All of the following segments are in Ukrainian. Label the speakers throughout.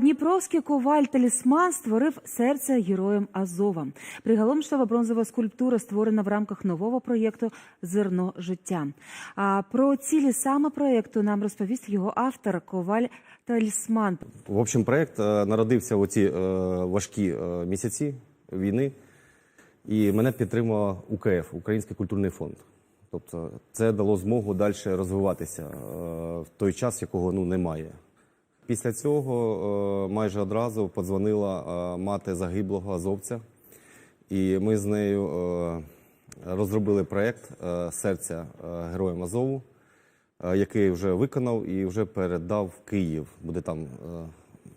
Speaker 1: Дніпровський коваль талісман створив серце героям Азова. Приголомшлива бронзова скульптура створена в рамках нового проєкту Зерно життя. А про цілі саме проєкту нам розповість його автор Коваль Талісман.
Speaker 2: В общем, проект е, народився у ці е, важкі е, місяці війни, і мене підтримував УКФ, Український культурний фонд. Тобто, це дало змогу далі розвиватися в той час, якого ну немає. Після цього е, майже одразу подзвонила е, мати загиблого азовця, і ми з нею е, розробили проект е, серця героям Азову, який вже виконав і вже передав в Київ. Буде там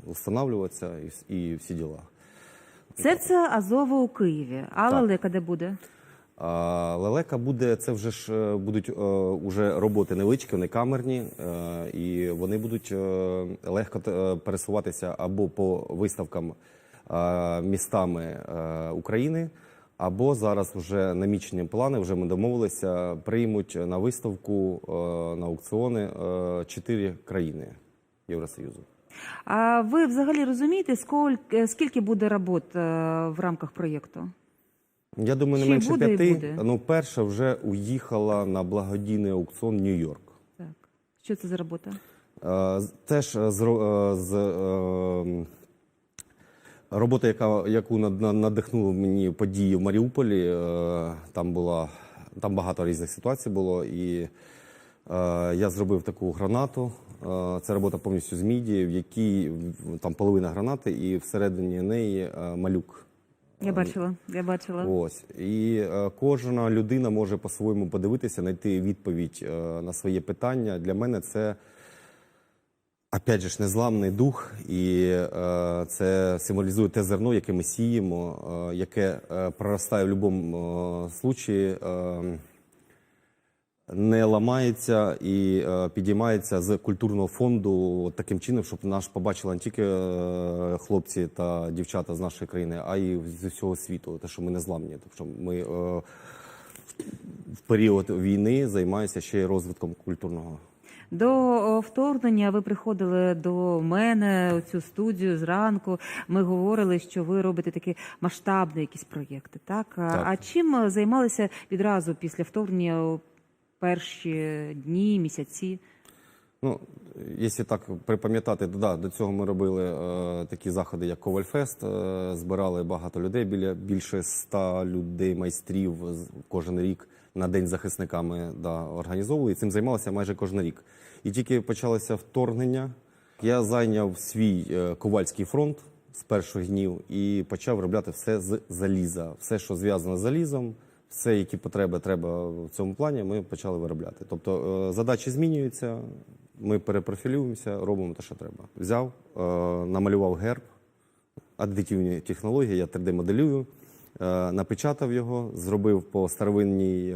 Speaker 2: встановлюватися і, всі діла.
Speaker 1: Серце Азова у Києві. А лелека де буде?
Speaker 2: Лелека буде, це вже ж е, будуть е, уже роботи невеличкі, вони камерні, е, і вони будуть легко пересуватися або по виставкам містами України, або зараз вже намічені плани. Вже ми домовилися, приймуть на виставку на аукціони чотири країни Євросоюзу.
Speaker 1: А ви взагалі розумієте, скільки, буде робот в рамках проєкту?
Speaker 2: Я думаю, не
Speaker 1: Чи
Speaker 2: менше
Speaker 1: буде і
Speaker 2: п'яти.
Speaker 1: буде?
Speaker 2: Ну, перша вже уїхала на благодійний аукціон Нью-Йорк.
Speaker 1: Так. Що це за робота?
Speaker 2: Е, з- Теж е, з, ро- е, з е, роботи, яка, яку над- на- надихнули мені події в Маріуполі. е, Там була там багато різних ситуацій було. І е, я зробив таку гранату. Е, Це робота повністю з міді, в якій в- там половина гранати, і всередині неї е, малюк.
Speaker 1: Я бачила, я бачила.
Speaker 2: Ось і е, кожна людина може по-своєму подивитися, знайти відповідь е, на своє питання. Для мене це опять же незламний дух, і е, це символізує те зерно, яке ми сіємо, е, яке е, проростає в будь-якому случаї. Е, не ламається і е, підіймається з культурного фонду таким чином, щоб наш побачили не тільки е, хлопці та дівчата з нашої країни, а й з усього світу. Те, що ми не зламні. Тобто ми е, в період війни займаємося ще й розвитком культурного.
Speaker 1: До вторгнення ви приходили до мене у цю студію зранку. Ми говорили, що ви робите такі масштабні якісь проєкти. Так, А-
Speaker 2: Так.
Speaker 1: а чим займалися відразу після вторгнення перші дні, місяці?
Speaker 2: Ну, якщо так припам'ятати, то да, до цього ми робили е, такі заходи, як Ковальфест. Е, збирали багато людей, біля більше ста людей, майстрів кожен рік на день захисниками да, організовували. І цим займалися майже кожен рік. І тільки почалося вторгнення. Я зайняв свій е, ковальський фронт з перших днів і почав виробляти все з заліза, все, що зв'язано з залізом. Все, які потреби треба в цьому плані, ми почали виробляти. Тобто е, задачі змінюються, ми перепрофілюємося, робимо те, що треба. Взяв, е, намалював герб, аддитивні технології, я 3D-моделюю, е, напечатав його, зробив по старовинній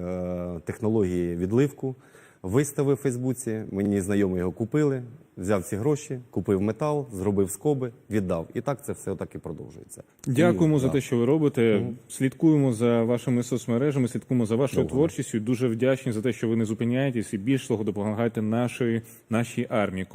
Speaker 2: технології відливку, виставив у Фейсбуці, мені знайомі його купили, взяв ці гроші, купив метал, зробив скоби, віддав. І так це все отак і продовжується.
Speaker 3: Дякуємо
Speaker 2: І,
Speaker 3: за
Speaker 2: так.
Speaker 3: те, що ви робите. Слідкуємо за вашими соцмережами, слідкуємо за вашою
Speaker 2: Довго.
Speaker 3: творчістю. Дуже вдячні за те, що ви не зупиняєтесь і більш того допомагаєте нашої нашій армії.